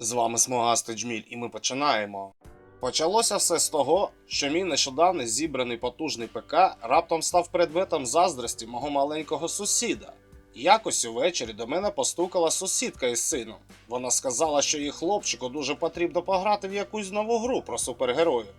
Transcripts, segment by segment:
З вами Смугастий Джміль, і ми починаємо. Почалося все з того, що мій нещодавно зібраний потужний ПК раптом став предметом заздрості мого маленького сусіда. Якось увечері до мене постукала сусідка із сином. Вона сказала, що їх хлопчику дуже потрібно пограти в якусь нову гру про супергероїв,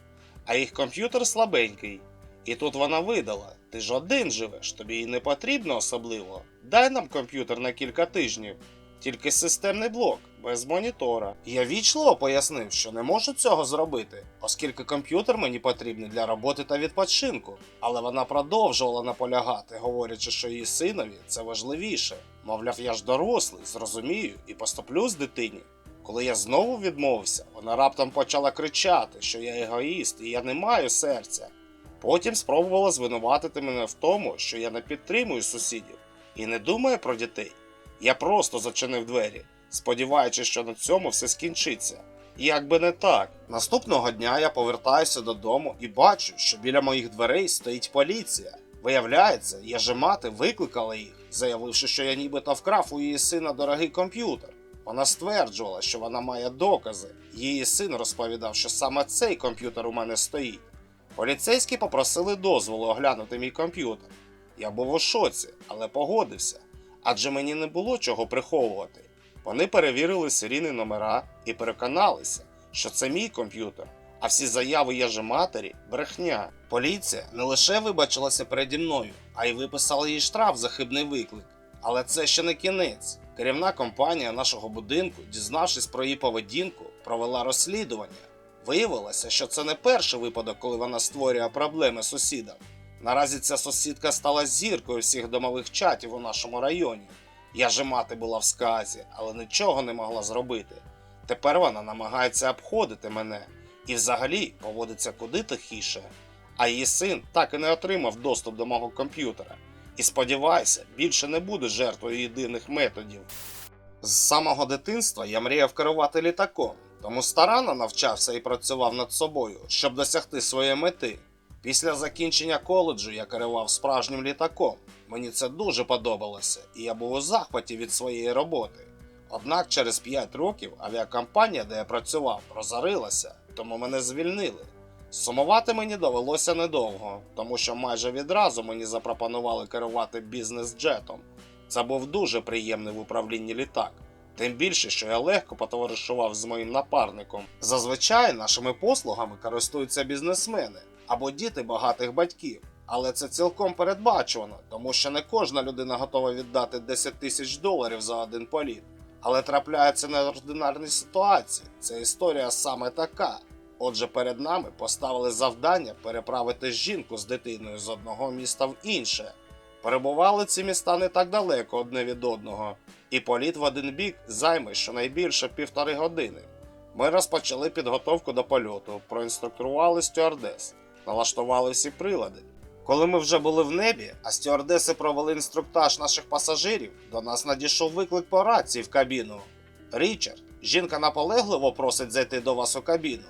а їх комп'ютер слабенький. І тут вона видала: ти ж один живеш, тобі і не потрібно особливо. Дай нам комп'ютер на кілька тижнів. Тільки системний блок, без монітора. Я вічливо пояснив, що не можу цього зробити, оскільки комп'ютер мені потрібний для роботи та відпочинку. Але вона продовжувала наполягати, говорячи, що її синові це важливіше. Мовляв, я ж дорослий, зрозумію і поступлю з дитині. Коли я знову відмовився, вона раптом почала кричати, що я егоїст і я не маю серця. Потім спробувала звинуватити мене в тому, що я не підтримую сусідів і не думаю про дітей. Я просто зачинив двері, сподіваючись, що на цьому все скінчиться. Як би не так. Наступного дня я повертаюся додому і бачу, що біля моїх дверей стоїть поліція. Виявляється, яжемати викликала їх, заявивши, що я нібито вкрав у її сина дорогий комп'ютер. Вона стверджувала, що вона має докази. Її син розповідав, що саме цей комп'ютер у мене стоїть. Поліцейські попросили дозволу оглянути мій комп'ютер. Я був у шоці, але погодився, адже мені не було чого приховувати. Вони перевірили серійні номера і переконалися, що це мій комп'ютер, а всі заяви яжематері брехня. Поліція не лише вибачилася переді мною, а й виписала їй штраф за хибний виклик. Але це ще не кінець. Керівна компанія нашого будинку, дізнавшись про її поведінку, провела розслідування. Виявилося, що це не перший випадок, коли вона створює проблеми сусідам. Наразі ця сусідка стала зіркою всіх домових чатів у нашому районі. Я же мати була в сказі, але нічого не могла зробити. Тепер вона намагається обходити мене і взагалі поводиться куди тихіше. А її син так і не отримав доступ до мого комп'ютера. І сподіваюся, більше не буде жертвою єдиних методів. З самого дитинства я мріяв керувати літаком, тому старанно навчався і працював над собою, щоб досягти своєї мети. Після закінчення коледжу я керував справжнім літаком. Мені це дуже подобалося, і я був у захваті від своєї роботи. Однак через 5 років авіакомпанія, де я працював, розорилася, тому мене звільнили. Сумувати мені довелося недовго, тому що майже відразу мені запропонували керувати бізнес-джетом. Це був дуже приємний в управлінні літак. Тим більше, що я легко потоваришував з моїм напарником. Зазвичай нашими послугами користуються бізнесмени або діти багатих батьків. Але це цілком передбачувано, тому що не кожна людина готова віддати 10 тисяч доларів за один політ. Але трапляються неординарні ситуації. Це історія саме така. Отже, перед нами поставили завдання переправити жінку з дитиною з одного міста в інше. Перебували ці міста не так далеко одне від одного, і політ в один бік займе щонайбільше півтори години. Ми розпочали підготовку до польоту, проінструктували стюардес, налаштували всі прилади. Коли ми вже були в небі, а стюардеси провели інструктаж наших пасажирів, до нас надійшов виклик по рації в кабіну. Річард, жінка наполегливо просить зайти до вас у кабіну.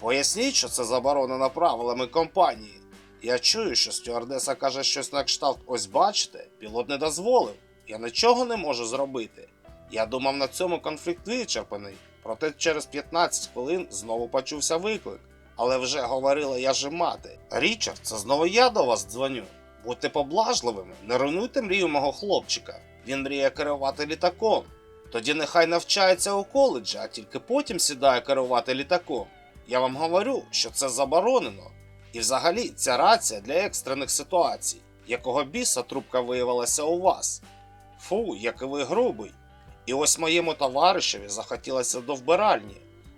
Поясніть, що це заборонено правилами компанії. Я чую, що стюардеса каже щось на кшталт ось бачите, пілот не дозволив. Я нічого не можу зробити. Я думав, на цьому конфлікт вичерпаний, проте через 15 хвилин знову почувся виклик. Але вже говорила я же мати. Річард, це знову я до вас дзвоню. Будьте поблажливими, не руйнуйте мрію мого хлопчика. Він мріє керувати літаком. Тоді нехай навчається у коледжі, а тільки потім сідає керувати літаком. Я вам говорю, що це заборонено. І взагалі ця рація для екстрених ситуацій, якого біса трубка виявилася у вас. Фу, який ви грубий. І ось моєму товаришеві захотілося до вбиральні.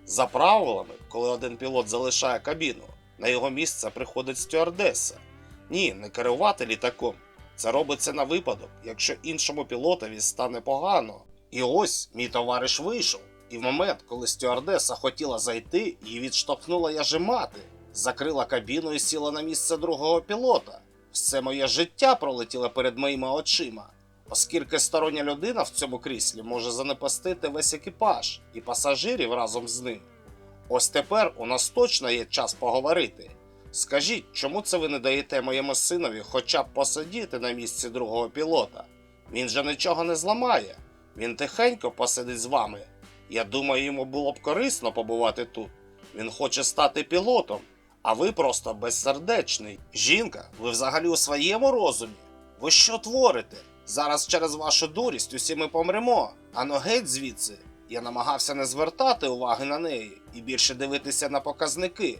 За правилами, коли один пілот залишає кабіну, на його місце приходить стюардеса. Ні, не керувати літаком. Це робиться на випадок, якщо іншому пілотові стане погано. І ось мій товариш вийшов, і в момент, коли стюардеса хотіла зайти, її відштовхнула яжемати, закрила кабіну і сіла на місце другого пілота. Все моє життя пролетіло перед моїми очима, оскільки стороння людина в цьому кріслі може занепастити весь екіпаж і пасажирів разом з ним. Ось тепер у нас точно є час поговорити. Скажіть, чому це ви не даєте моєму синові хоча б посидіти на місці другого пілота? Він же нічого не зламає. Він тихенько посидить з вами. Я думаю, йому було б корисно побувати тут. Він хоче стати пілотом, а ви просто безсердечний. Жінка, ви взагалі у своєму розумі? Ви що творите? Зараз через вашу дурість усі ми помремо. Ано геть звідси. Я намагався не звертати уваги на неї і більше дивитися на показники.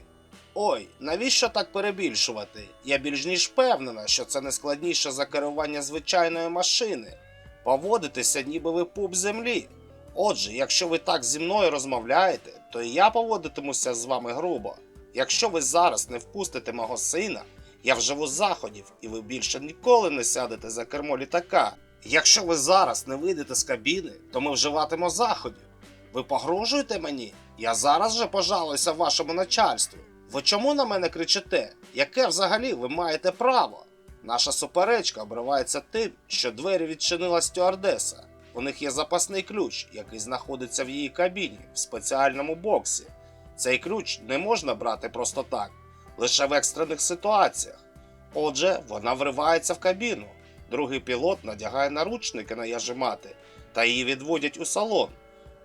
Ой, навіщо так перебільшувати? Я більш ніж впевнена, що це не складніше за керування звичайної машини. Поводитися, ніби ви пуп землі. Отже, якщо ви так зі мною розмовляєте, то і я поводитимуся з вами грубо. Якщо ви зараз не впустите мого сина, я вживу заходів, і ви більше ніколи не сядете за кермо літака. Якщо ви зараз не вийдете з кабіни, то ми вживатимо заходів. Ви погрожуєте мені? Я зараз же пожалуюся вашому начальству. Ви чому на мене кричите? Яке взагалі ви маєте право? Наша суперечка обривається тим, що двері відчинила стюардеса. У них є запасний ключ, який знаходиться в її кабіні в спеціальному боксі. Цей ключ не можна брати просто так, лише в екстрених ситуаціях. Отже, вона вривається в кабіну. Другий пілот надягає наручники на яжимати та її відводять у салон.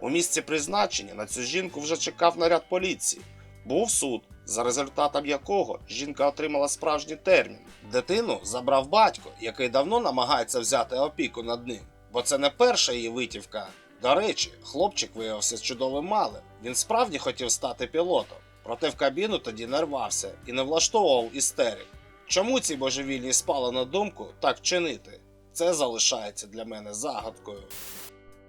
У місці призначення на цю жінку вже чекав наряд поліції. Був суд, за результатом якого жінка отримала справжній термін. Дитину забрав батько, який давно намагається взяти опіку над ним, бо це не перша її витівка. До речі, хлопчик виявився чудовим малим. Він справді хотів стати пілотом, проте в кабіну тоді не рвався і не влаштовував істерик. Чому цій божевільній спало на думку так чинити? Це залишається для мене загадкою.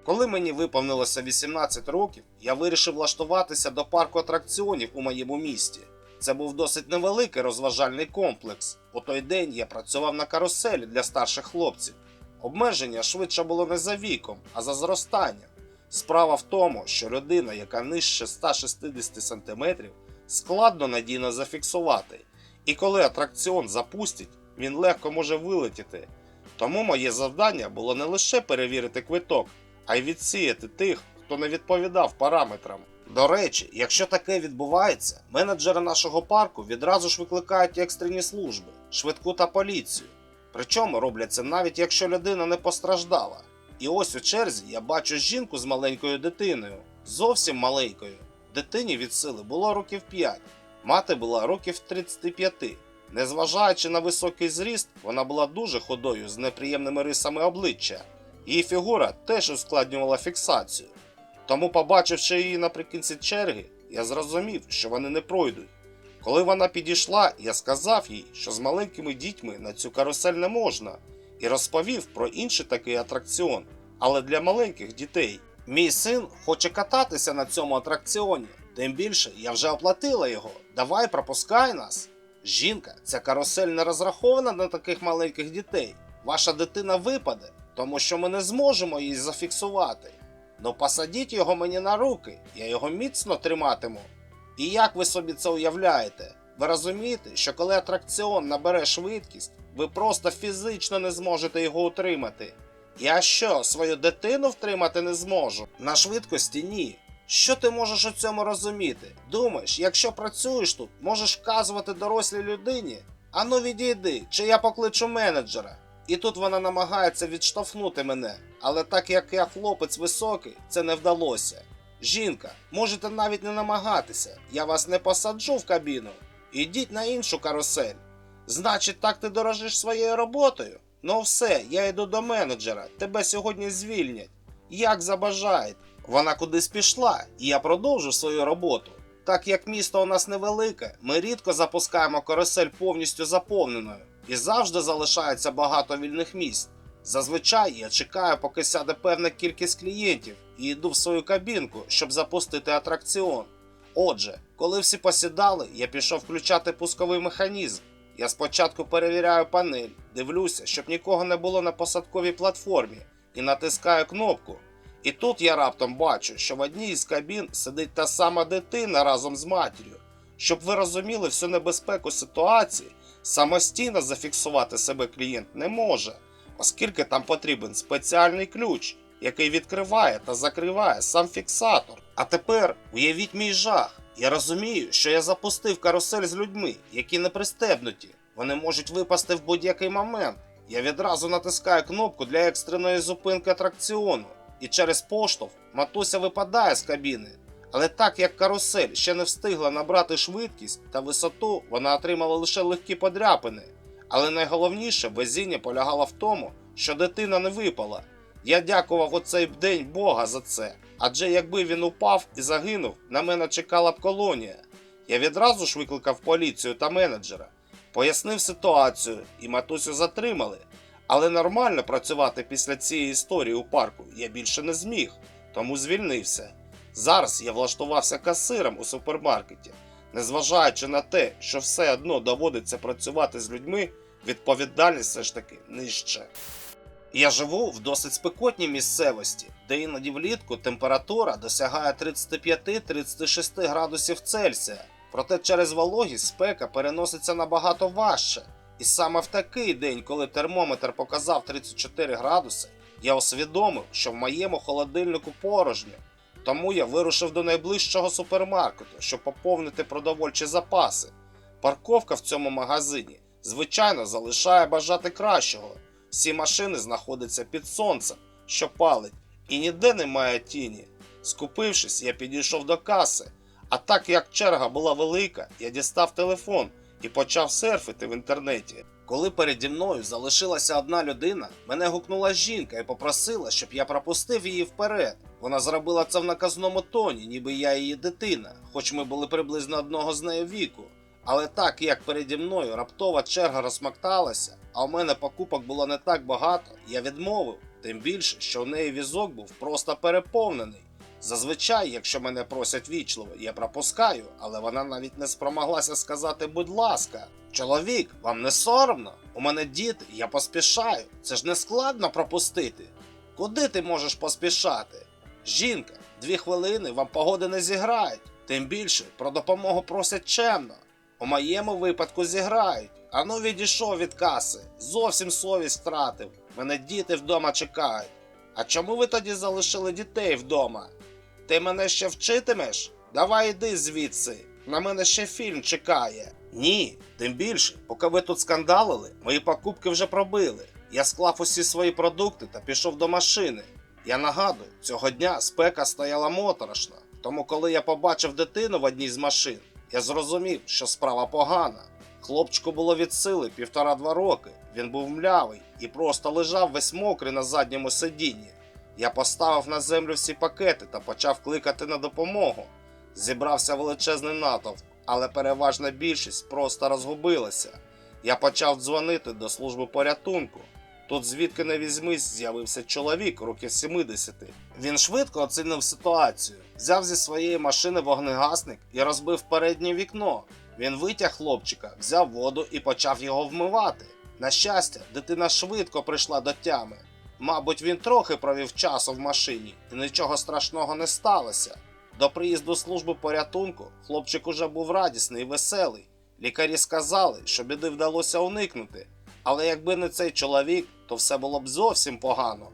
Коли мені виповнилося 18 років, я вирішив влаштуватися до парку атракціонів у моєму місті. Це був досить невеликий розважальний комплекс. У той день я працював на каруселі для старших хлопців. Обмеження швидше було не за віком, а за зростанням. Справа в тому, що людина, яка нижче 160 см, складно надійно зафіксувати, і коли атракціон запустять, він легко може вилетіти. Тому моє завдання було не лише перевірити квиток, а й відсіяти тих, хто не відповідав параметрам. До речі, якщо таке відбувається, менеджери нашого парку відразу ж викликають екстрені служби, швидку та поліцію. Причому роблять це навіть якщо людина не постраждала. І ось у черзі я бачу жінку з маленькою дитиною, зовсім маленькою. Дитині від сили було років 5, мати була років 35. Незважаючи на високий зріст, вона була дуже худою з неприємними рисами обличчя. Її фігура теж ускладнювала фіксацію. Тому, побачивши її наприкінці черги, я зрозумів, що вони не пройдуть. Коли вона підійшла, я сказав їй, що з маленькими дітьми на цю карусель не можна, і розповів про інший такий атракціон, але для маленьких дітей. Мій син хоче кататися на цьому атракціоні. Тим більше я вже оплатила його. Давай пропускай нас. Жінка, ця карусель не розрахована на таких маленьких дітей. Ваша дитина випаде, тому що ми не зможемо її зафіксувати. Ну посадіть його мені на руки, я його міцно триматиму. І як ви собі це уявляєте? Ви розумієте, що коли атракціон набере швидкість, ви просто фізично не зможете його утримати. Я що, свою дитину втримати не зможу? На швидкості ні. Що ти можеш у цьому розуміти? Думаєш, якщо працюєш тут, можеш вказувати дорослій людині? Ану відійди, чи я покличу менеджера. І тут вона намагається відштовхнути мене, але так як я хлопець високий, це не вдалося. Жінка, можете навіть не намагатися, я вас не посаджу в кабіну. Ідіть на іншу карусель. Значить, так ти дорожиш своєю роботою? Ну все, я йду до менеджера, тебе сьогодні звільнять. Як забажаєте. Вона кудись пішла, і я продовжу свою роботу. Так як місто у нас невелике, ми рідко запускаємо карусель повністю заповненою, і завжди залишається багато вільних місць. Зазвичай я чекаю, поки сяде певна кількість клієнтів, і йду в свою кабінку, щоб запустити атракціон. Отже, коли всі посідали, я пішов включати пусковий механізм. Я спочатку перевіряю панель, дивлюся, щоб нікого не було на посадковій платформі, і натискаю кнопку. І тут я раптом бачу, що в одній із кабін сидить та сама дитина разом з матір'ю. Щоб ви розуміли всю небезпеку ситуації, самостійно зафіксувати себе клієнт не може, оскільки там потрібен спеціальний ключ, який відкриває та закриває сам фіксатор. А тепер уявіть мій жах. Я розумію, що я запустив карусель з людьми, які не пристебнуті. Вони можуть випасти в будь-який момент. Я відразу натискаю кнопку для екстреної зупинки атракціону. і через поштовх матуся випадає з кабіни. Але так як карусель ще не встигла набрати швидкість та висоту, вона отримала лише легкі подряпини. Але найголовніше везіння полягало в тому, що дитина не випала. Я дякував оцей день Бога за це, адже якби він упав і загинув, на мене чекала б колонія. Я відразу ж викликав поліцію та менеджера, пояснив ситуацію і матусю затримали. Але нормально працювати після цієї історії у парку я більше не зміг, тому звільнився. Зараз я влаштувався касиром у супермаркеті, незважаючи на те, що все одно доводиться працювати з людьми, відповідальність все ж таки нижче. Я живу в досить спекотній місцевості, де іноді влітку температура досягає 35-36 градусів Цельсія. Проте через вологість спека переноситься набагато важче. І саме в такий день, коли термометр показав 34 градуси, я усвідомив, що в моєму холодильнику порожньо. Тому я вирушив до найближчого супермаркету, щоб поповнити продовольчі запаси. Парковка в цьому магазині, звичайно, залишає бажати кращого. Всі машини знаходяться під сонцем, що палить, і ніде немає тіні. Скупившись, я підійшов до каси. А так як черга була велика, я дістав телефон і почав серфити в інтернеті. Коли переді мною залишилася одна людина, мене гукнула жінка і попросила, щоб я пропустив її вперед. Вона зробила це в наказному тоні, ніби я її дитина, хоч ми були приблизно одного з нею віку. Але так як переді мною раптова черга розмакталася, а у мене покупок було не так багато, я відмовив, тим більше, що у неї візок був просто переповнений. Зазвичай, якщо мене просять вічливо, я пропускаю, але вона навіть не спромоглася сказати будь ласка. Чоловік, вам не соромно? У мене діти, я поспішаю. Це ж не складно пропустити. Куди ти можеш поспішати? Жінка, дві хвилини вам погоди не зіграють. Тим більше про допомогу просять чемно. У моєму випадку зіграють. Ану відійшов від каси. Зовсім совість втратив. Мене діти вдома чекають. А чому ви тоді залишили дітей вдома? Ти мене ще вчитимеш? Давай іди звідси. На мене ще фільм чекає. Ні, тим більше, поки ви тут скандалили, мої покупки вже пробили. Я склав усі свої продукти та пішов до машини. Я нагадую, цього дня спека стояла моторошна, тому коли я побачив дитину в одній з машин, я зрозумів, що справа погана. Хлопчику було від сили півтора-два роки. Він був млявий і просто лежав весь мокрий на задньому сидінні. Я поставив на землю всі пакети та почав кликати на допомогу. Зібрався величезний натовп, але переважна більшість просто розгубилася. Я почав дзвонити до служби порятунку. Тут звідки не візьмись, з'явився чоловік років 70. Він швидко оцінив ситуацію, взяв зі своєї машини вогнегасник і розбив переднє вікно. Він витяг хлопчика, взяв воду і почав його вмивати. На щастя, дитина швидко прийшла до тями. Мабуть, він трохи провів часу в машині, і нічого страшного не сталося. До приїзду служби порятунку хлопчик уже був радісний і веселий. Лікарі сказали, що біди вдалося уникнути, але якби не цей чоловік, то все було б зовсім погано.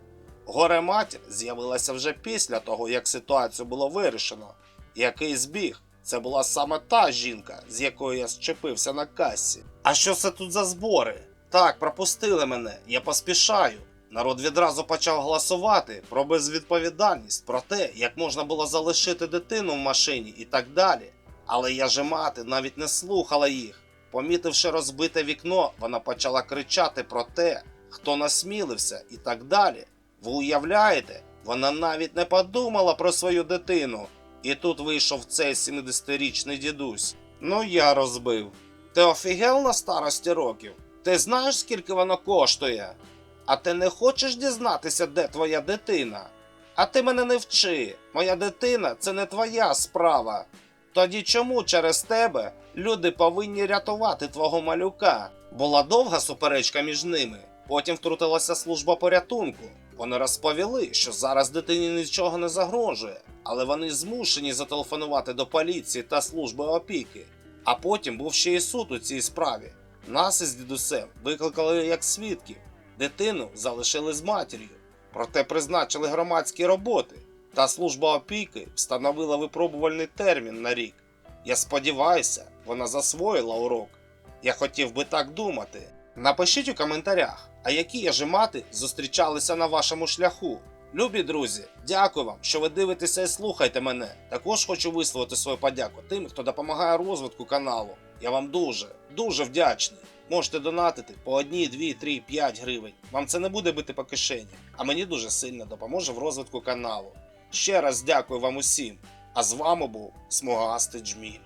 Горе матір з'явилася вже після того, як ситуацію було вирішено. Який збіг? Це була саме та жінка, з якою я зчепився на касі. А що це тут за збори? Так, пропустили мене, я поспішаю. Народ відразу почав голосувати про безвідповідальність, про те, як можна було залишити дитину в машині і так далі. Але я же мати навіть не слухала їх. Помітивши розбите вікно, вона почала кричати про те, хто насмілився і так далі. Ви уявляєте, вона навіть не подумала про свою дитину. І тут вийшов цей 70-річний дідусь. Ну я розбив. Ти офігел на старості років? Ти знаєш, скільки воно коштує? А ти не хочеш дізнатися, де твоя дитина? А ти мене не вчи. Моя дитина це не твоя справа. Тоді чому через тебе люди повинні рятувати твого малюка? Була довга суперечка між ними. Потім втрутилася служба порятунку. Вони розповіли, що зараз дитині нічого не загрожує, але вони змушені зателефонувати до поліції та служби опіки. А потім був ще й суд у цій справі. Нас із дідусем викликали як свідків. Дитину залишили з матір'ю, проте призначили громадські роботи, та служба опіки встановила випробувальний термін на рік. Я сподіваюся, вона засвоїла урок. Я хотів би так думати. Напишіть у коментарях, а які я же мати зустрічалися на вашому шляху. Любі друзі, дякую вам, що ви дивитеся і слухаєте мене. Також хочу висловити свою подяку тим, хто допомагає розвитку каналу. Я вам дуже, дуже вдячний. Можете донатити по 1, 2, 3, 5 гривень. Вам це не буде бити по кишені, а мені дуже сильно допоможе в розвитку каналу. Ще раз дякую вам усім. А з вами був Смугастий Джміль.